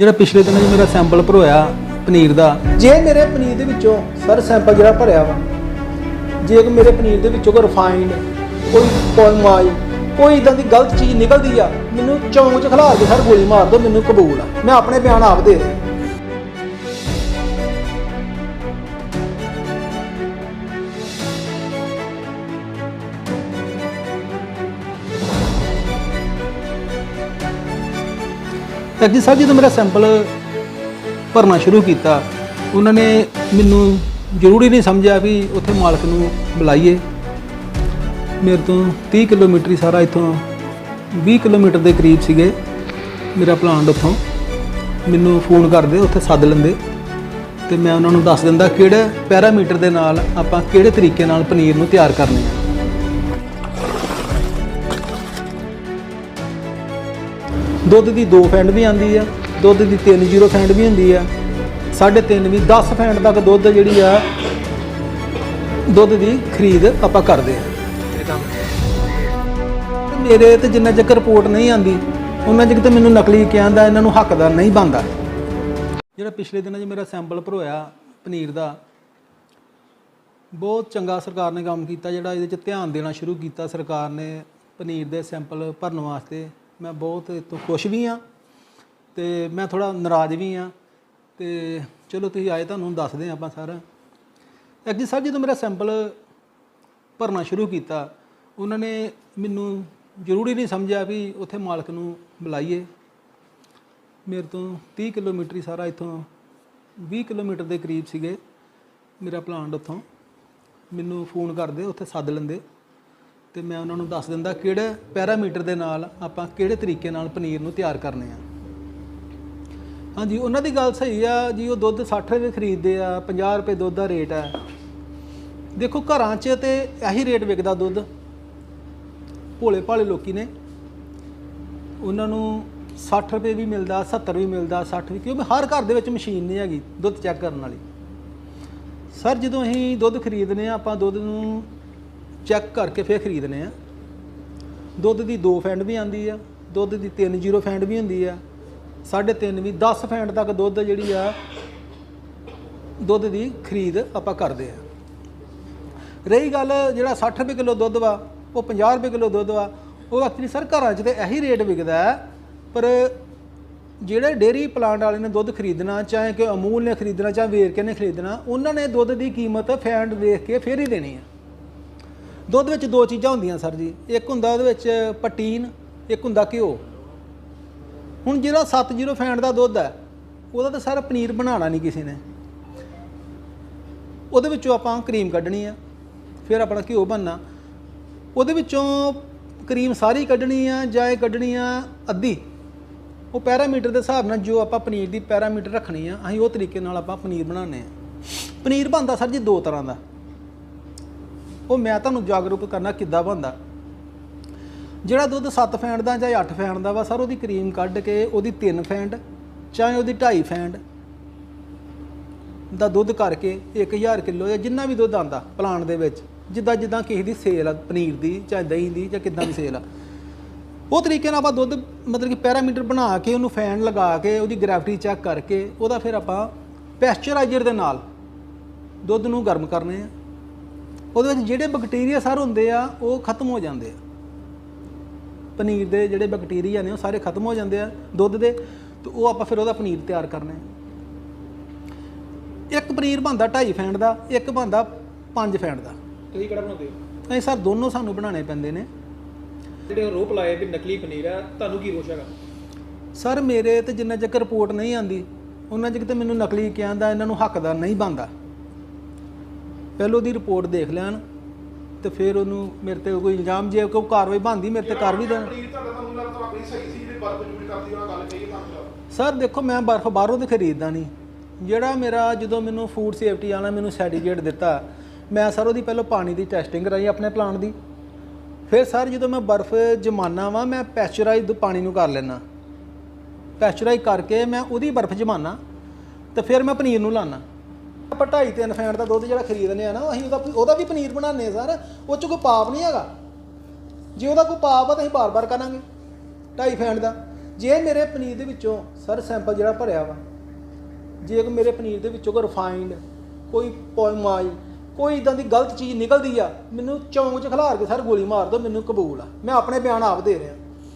ਜਿਹੜਾ ਪਿਛਲੇ ਦਿਨਾਂ 'ਚ ਮੇਰਾ ਸੈਂਪਲ ਭਰੋਇਆ ਪਨੀਰ ਦਾ, ਜੇ ਮੇਰੇ ਪਨੀਰ ਦੇ ਵਿੱਚੋਂ ਸਰ ਸੈਂਪਲ ਜਿਹੜਾ ਭਰਿਆ ਵਾ, ਜੇ ਕਿ ਮੇਰੇ ਪਨੀਰ ਦੇ ਵਿੱਚੋਂ ਕੋਈ ਰਿਫਾਈਨਡ ਕੋਈ ਪੋਲਮਾਈ ਕੋਈ ਇਦਾਂ ਦੀ ਗਲਤ ਚੀਜ਼ ਨਿਕਲਦੀ ਆ, ਮੈਨੂੰ ਚੌਂਕ 'ਚ ਖਿਲਾ ਕੇ ਸਰ ਗੋਲੀ ਮਾਰ ਦਿਓ, ਮੈਨੂੰ ਕਬੂਲ ਆ। ਮੈਂ ਆਪਣੇ ਬਿਆਨ ਆਪ ਦੇ ਰਿਹਾ। ਐਕਚੁਅਲੀ ਸਰ ਜਦੋਂ ਮੇਰਾ ਸੈਂਪਲ ਭਰਨਾ ਸ਼ੁਰੂ ਕੀਤਾ। ਉਹਨਾਂ ਨੇ ਮੈਨੂੰ ਜ਼ਰੂਰੀ ਨਹੀਂ ਸਮਝਿਆ ਵੀ ਉੱਥੇ ਮਾਲਕ ਨੂੰ ਬੁਲਾਈਏ। ਮੇਰੇ ਤੋਂ 30 ਕਿਲੋਮੀਟਰ ਹੀ ਸਾਰਾ ਇੱਥੋਂ 20 ਕਿਲੋਮੀਟਰ ਦੇ ਕਰੀਬ ਸੀਗੇ ਮੇਰਾ ਪਲਾਨ ਉੱਥੋਂ। ਮੈਨੂੰ ਫੋਨ ਕਰਦੇ, ਉੱਥੇ ਸੱਦ ਲੈਂਦੇ। ਤੇ ਮੈਂ ਉਹਨਾਂ ਨੂੰ ਦੱਸ ਦਿੰਦਾ ਕਿਹੜੇ ਪੈਰਾਮੀਟਰ ਦੇ ਨਾਲ ਆਪਾਂ ਕਿਹੜੇ ਤਰੀਕੇ ਨਾਲ ਪਨੀਰ ਨੂੰ ਤਿਆਰ ਕਰਨੇ ਆ ਦੁੱਧ ਦੀ 2 ਫੈਂਡ ਵੀ ਆਂਦੀ ਆ, ਦੁੱਧ ਦੀ 3.0 ਫੈਂਡ ਵੀ ਹੁੰਦੀ ਆ। 3.5 ਵੀ 10 ਫੈਂਡ ਤੱਕ ਦੁੱਧ ਜਿਹੜੀ ਆ, ਦੁੱਧ ਦੀ ਖਰੀਦ ਆਪਾਂ ਕਰਦੇ ਆ। ਮੇਰੇ ਤੇ ਜਿੰਨਾ ਚਿਰ ਰਿਪੋਰਟ ਨਹੀਂ ਆਂਦੀ ਉਹਨਾਂ ਚਿਰ ਤੇ ਮੈਨੂੰ ਨਕਲੀ ਕਹਿੰਦਾ ਇਹਨਾਂ ਨੂੰ ਹੱਕਦਾਰ ਨਹੀਂ ਬਣਦਾ। ਜਿਹੜਾ ਪਿਛਲੇ ਦਿਨਾਂ 'ਚ ਮੇਰਾ ਸੈਂਪਲ ਭਰੋਇਆ ਪਨੀਰ ਦਾ, ਬਹੁਤ ਚੰਗਾ ਸਰਕਾਰ ਨੇ ਕੰਮ ਕੀਤਾ, ਜਿਹੜਾ ਇਹਦੇ 'ਚ ਧਿਆਨ ਦੇਣਾ ਸ਼ੁਰੂ ਕੀਤਾ ਸਰਕਾਰ ਨੇ ਪਨੀਰ ਦੇ ਸੈਂਪਲ ਭਰਨ ਵਾਸਤੇ। ਮੈਂ ਬਹੁਤ ਇਹ ਤੋਂ ਖੁਸ਼ ਵੀ ਹਾਂ ਤੇ ਮੈਂ ਥੋੜਾ ਨਾਰਾਜ਼ ਵੀ ਹਾਂ ਤੇ ਚਲੋ ਤੁਸੀਂ ਆਏ ਤੁਹਾਨੂੰ ਦੱਸਦੇ ਹਾਂ ਆਪਾਂ ਸਾਰਾ। ਐਕਚੁਅਲੀ ਸਰ ਜਦੋਂ ਮੇਰਾ ਸੈਂਪਲ ਭਰਨਾ ਸ਼ੁਰੂ ਕੀਤਾ, ਉਹਨਾਂ ਨੇ ਮੈਨੂੰ ਜ਼ਰੂਰੀ ਨਹੀਂ ਸਮਝਿਆ ਵੀ ਉੱਥੇ ਮਾਲਕ ਨੂੰ ਬੁਲਾਈਏ। ਮੇਰੇ ਤੋਂ 30 ਕਿਲੋਮੀਟਰ ਹੀ ਸਾਰਾ ਇੱਥੋਂ 20 ਕਿਲੋਮੀਟਰ ਦੇ ਕਰੀਬ ਸੀਗੇ ਮੇਰਾ ਪਲਾਂਟ ਉੱਥੋਂ। ਮੈਨੂੰ ਫੋਨ ਕਰਦੇ, ਉੱਥੇ ਸੱਦ ਲੈਂਦੇ। ਤੇ ਮੈਂ ਉਹਨਾਂ ਨੂੰ ਦੱਸ ਦਿੰਦਾ ਕਿਹੜੇ ਪੈਰਾਮੀਟਰ ਦੇ ਨਾਲ ਆਪਾਂ ਕਿਹੜੇ ਤਰੀਕੇ ਨਾਲ ਪਨੀਰ ਨੂੰ ਤਿਆਰ ਕਰਨੇ ਆ। ਹਾਂਜੀ, ਉਹਨਾਂ ਦੀ ਗੱਲ ਸਹੀ ਆ ਜੀ, ਉਹ ਦੁੱਧ 60 ਰੁਪਏ ਖਰੀਦਦੇ ਆ 50 ਰੁਪਏ ਦੁੱਧ ਦਾ ਰੇਟ ਆ। ਦੇਖੋ, ਘਰਾਂ 'ਚ ਤੇ ਇਹੀ ਰੇਟ ਵਿਕਦਾ ਦੁੱਧ। ਭੋਲੇ ਭਾਲੇ ਲੋਕੀ ਨੇ। ਉਹਨਾਂ ਨੂੰ 60 ਰੁਪਏ ਵੀ ਮਿਲਦਾ 70 ਵੀ ਮਿਲਦਾ 60 ਵੀ, ਕਿਉਂਕਿ ਹਰ ਘਰ ਦੇ ਵਿੱਚ ਮਸ਼ੀਨ ਨਹੀਂ ਹੈਗੀ ਦੁੱਧ ਚੈੱਕ ਕਰਨ ਵਾਲੀ। ਸਰ, ਜਦੋਂ ਅਸੀਂ ਦੁੱਧ ਖਰੀਦਨੇ ਆ ਆਪਾਂ ਦੁੱਧ ਨੂੰ ਚੈੱਕ ਕਰਕੇ ਫਿਰ ਖਰੀਦਨੇ ਆ। ਦੁੱਧ ਦੀ 2 ਫੈਂਡ ਵੀ ਆਂਦੀ ਆ, ਦੁੱਧ ਦੀ 3.0 ਫੈਂਡ ਵੀ ਹੁੰਦੀ ਆ। 3.5 ਵੀ 10 ਫੈਂਡ ਤੱਕ ਦੁੱਧ ਜਿਹੜੀ ਆ, ਦੁੱਧ ਦੀ ਖਰੀਦ ਆਪਾਂ ਕਰਦੇ ਆ। ਰਹੀ ਗੱਲ ਜਿਹੜਾ 60 ਰੁਪਏ ਕਿਲੋ ਦੁੱਧ ਵਾ, ਉਹ 50 ਰੁਪਏ ਕਿਲੋ ਦੁੱਧ ਵਾ, ਉਹ ਐਕਚੁਅਲੀ ਸਰ ਘਰਾਂ 'ਚ ਤੇ ਇਹੀ ਰੇਟ ਵਿਕਦਾ ਪਰ ਜਿਹੜੇ ਡੇਰੀ ਪਲਾਂਟ ਵਾਲੇ ਨੇ ਦੁੱਧ ਖਰੀਦਣਾ, ਚਾਹੇ ਕਿ ਅਮੂਲ ਨੇ ਖਰੀਦਣਾ, ਚਾਹੇ ਵੇਰਕੇ ਨੇ ਖਰੀਦਣਾ, ਉਹਨਾਂ ਨੇ ਦੁੱਧ ਦੀ ਕੀਮਤ ਫੈਂਡ ਦੇਖ ਕੇ ਫੇਰ ਹੀ ਦੇਣੀ ਆ। ਦੁੱਧ ਵਿੱਚ ਦੋ ਚੀਜ਼ਾਂ ਹੁੰਦੀਆਂ ਸਰ ਜੀ। ਇੱਕ ਹੁੰਦਾ ਉਹਦੇ ਵਿੱਚ ਪਟੀਨ ਇੱਕ ਹੁੰਦਾ ਘਿਓ। ਹੁਣ ਜਿਹੜਾ 70 ਫੈਂਟ ਦਾ ਦੁੱਧ ਹੈ, ਉਹਦਾ ਤਾਂ ਸਾਰਾ ਪਨੀਰ ਬਣਾਉਣਾ ਨਹੀਂ ਕਿਸੇ ਨੇ। ਉਹਦੇ ਵਿੱਚੋਂ ਆਪਾਂ ਕਰੀਮ ਕੱਢਣੀ ਆ, ਫਿਰ ਆਪਣਾ ਘਿਓ ਬਣਨਾ। ਉਹਦੇ ਵਿੱਚੋਂ ਕਰੀਮ ਸਾਰੀ ਕੱਢਣੀ ਆ ਜਾਂ ਇਹ ਕੱਢਣੀ ਆ ਅੱਧੀ। ਉਹ ਪੈਰਾਮੀਟਰ ਦੇ ਹਿਸਾਬ ਨਾਲ ਜੋ ਆਪਾਂ ਪਨੀਰ ਦੀ ਪੈਰਾਮੀਟਰ ਰੱਖਣੀ ਆ, ਅਸੀਂ ਉਹ ਤਰੀਕੇ ਨਾਲ ਆਪਾਂ ਪਨੀਰ ਬਣਾਉਂਦੇ ਆ। ਪਨੀਰ ਬਣਦਾ ਸਰ ਜੀ ਦੋ ਤਰ੍ਹਾਂ ਦਾ। ਉਹ ਮੈਂ ਤੁਹਾਨੂੰ ਜਾਗਰੂਕ ਕਰਨਾ ਕਿੱਦਾਂ ਬਣਦਾ? ਜਿਹੜਾ ਦੁੱਧ 7 ਫੈਂਡ ਦਾ ਜਾਂ 8 ਫੈਂਡ ਦਾ ਵਾ, ਸਰ, ਉਹਦੀ ਕਰੀਮ ਕੱਢ ਕੇ ਉਹਦੀ 3 ਫੈਂਡ ਚਾਹੇ ਉਹਦੀ 2.5 ਫੈਂਡ ਦਾ ਦੁੱਧ ਕਰਕੇ 1000 ਕਿਲੋ ਜਾਂ ਜਿੰਨਾ ਵੀ ਦੁੱਧ ਆਂਦਾ ਪਲਾਂਟ ਦੇ ਵਿੱਚ, ਜਿੱਦਾਂ ਜਿੱਦਾਂ ਕਿਸੇ ਦੀ ਸੇਲ ਆ, ਪਨੀਰ ਦੀ ਚਾਹੇ ਦਹੀਂ ਦੀ ਜਾਂ ਕਿੱਦਾਂ ਦੀ ਸੇਲ ਆ। ਉਹ ਤਰੀਕੇ ਨਾਲ ਆਪਾਂ ਦੁੱਧ ਮਤਲਬ ਕਿ ਪੈਰਾਮੀਟਰ ਬਣਾ ਕੇ ਉਹਨੂੰ ਫੈਨ ਲਗਾ ਕੇ ਉਹਦੀ ਗ੍ਰੈਵਿਟੀ ਚੈੱਕ ਕਰਕੇ ਉਹਦਾ ਫਿਰ ਆਪਾਂ ਪੈਸਚਰਾਈਜ਼ਰ ਦੇ ਨਾਲ ਦੁੱਧ ਨੂੰ ਗਰਮ ਕਰਨੇ ਆ। ਉਹਦੇ ਵਿੱਚ ਜਿਹੜੇ ਬੈਕਟੀਰੀਆ ਸਰ ਹੁੰਦੇ ਆ ਉਹ ਖਤਮ ਹੋ ਜਾਂਦੇ ਆ। ਪਨੀਰ ਦੇ ਜਿਹੜੇ ਬੈਕਟੀਰੀਆ ਨੇ ਉਹ ਸਾਰੇ ਖਤਮ ਹੋ ਜਾਂਦੇ ਆ ਦੁੱਧ ਦੇ ਤੇ ਉਹ ਆਪਾਂ ਫਿਰ ਉਹਦਾ ਪਨੀਰ ਤਿਆਰ ਕਰਨਾ ਇੱਕ ਪਨੀਰ ਬਣਦਾ 2.5 ਫੈਂਡ ਦਾ ਇੱਕ ਬਣਦਾ 5 ਫੈਂਡ ਦਾ। ਤੁਸੀਂ ਕਿਹੜਾ ਬਣਾਉਂਦੇ ਹੋ? ਇਹ ਸਰ ਦੋਨੋਂ ਸਾਨੂੰ ਬਣਾਉਣੇ ਪੈਂਦੇ ਨੇ। ਜਿਹੜੇ ਰੋਪ ਲਾਏ ਵੀ ਨਕਲੀ ਪਨੀਰ ਆ ਤੁਹਾਨੂੰ ਕੀ ਰੋਸ਼ ਹੈਗਾ? ਸਰ ਮੇਰੇ ਤੇ ਜਿੰਨਾ ਚਿਰ ਰਿਪੋਰਟ ਨਹੀਂ ਆਂਦੀ ਉਹਨਾਂ ਚਿਰ ਤੇ ਮੈਨੂੰ ਨਕਲੀ ਕਹਿੰਦਾ ਇਹਨਾਂ ਨੂੰ ਹੱਕਦਾਰ ਨਹੀਂ ਬਣਦਾ। ਪਹਿਲੋਂ ਦੀ ਰਿਪੋਰਟ ਦੇਖ ਲੈਣ ਤੇ ਫਿਰ ਉਹਨੂੰ ਮੇਰੇ ਤੇ ਕੋਈ ਇਲਜ਼ਾਮ ਜੇ ਕੋਈ ਕਾਰਵਾਈ ਬਣਦੀ ਮੇਰੇ ਤੇ ਕਰ ਵੀ ਦੇਣ। ਸਰ ਦੇਖੋ ਮੈਂ ਬਰਫ਼ ਬਾਹਰੋਂ ਤੇ ਖਰੀਦਦਾ ਨਹੀਂ। ਜਿਹੜਾ ਮੇਰਾ ਜਦੋਂ ਮੈਨੂੰ ਫੂਡ ਸੇਫਟੀ ਵਾਲਾ ਮੈਨੂੰ ਸਰਟੀਫਿਕੇਟ ਦਿੱਤਾ ਮੈਂ ਸਰ ਉਹਦੀ ਪਹਿਲਾਂ ਪਾਣੀ ਦੀ ਟੈਸਟਿੰਗ ਕਰਾਈ ਆਪਣੇ ਪਲਾਂਟ ਦੀ। ਫਿਰ ਸਰ ਜਦੋਂ ਮੈਂ ਬਰਫ਼ ਜਮਾਨਾ ਵਾਂ ਮੈਂ ਪੈਸਚਰਾਈਜ਼ਡ ਪਾਣੀ ਨੂੰ ਕਰ ਲੈਣਾ ਪੈਸਚਰਾਈਜ਼ ਕਰਕੇ ਮੈਂ ਉਹਦੀ ਬਰਫ਼ ਜਮਾਨਾ ਤੇ ਫਿਰ ਮੈਂ ਪਨੀਰ ਨੂੰ ਲਾਣਾ ਆਪਾਂ ਢਾਈ ਤਿੰਨ ਫੈਂਟ ਦਾ ਦੁੱਧ ਜਿਹੜਾ ਖਰੀਦਨੇ ਆ ਨਾ, ਅਸੀਂ ਉਹਦਾ ਉਹਦਾ ਵੀ ਪਨੀਰ ਬਣਾਉਂਦੇ ਆ ਸਰ। ਉਹ ਚ ਕੋਈ ਪਾਪ ਨਹੀਂ ਹੈਗਾ। ਜੇ ਉਹਦਾ ਕੋਈ ਪਾਪ ਆ ਤਾਂ ਅਸੀਂ ਬਾਰ-ਬਾਰ ਕਰਾਂਗੇ, ਢਾਈ ਫੈਂਟ ਦਾ। ਜੇ ਮੇਰੇ ਪਨੀਰ ਦੇ ਵਿੱਚੋਂ ਸਰ ਸੈਂਪਲ ਜਿਹੜਾ ਭਰਿਆ ਵਾ, ਜੇ ਕੋਈ ਮੇਰੇ ਪਨੀਰ ਦੇ ਵਿੱਚੋਂ ਕੋਈ ਰਿਫਾਈਨਡ ਕੋਈ ਪੋਇਮਾਈ ਕੋਈ ਇਦਾਂ ਦੀ ਗਲਤ ਚੀਜ਼ ਨਿਕਲਦੀ ਆ, ਮੈਨੂੰ ਚੌਂਕ 'ਚ ਖਿਲਾਰ ਕੇ ਸਰ ਗੋਲੀ ਮਾਰ ਦਿਓ, ਮੈਨੂੰ ਕਬੂਲ ਆ। ਮੈਂ ਆਪਣੇ ਬਿਆਨ ਆਪ ਦੇ ਰਿਹਾ।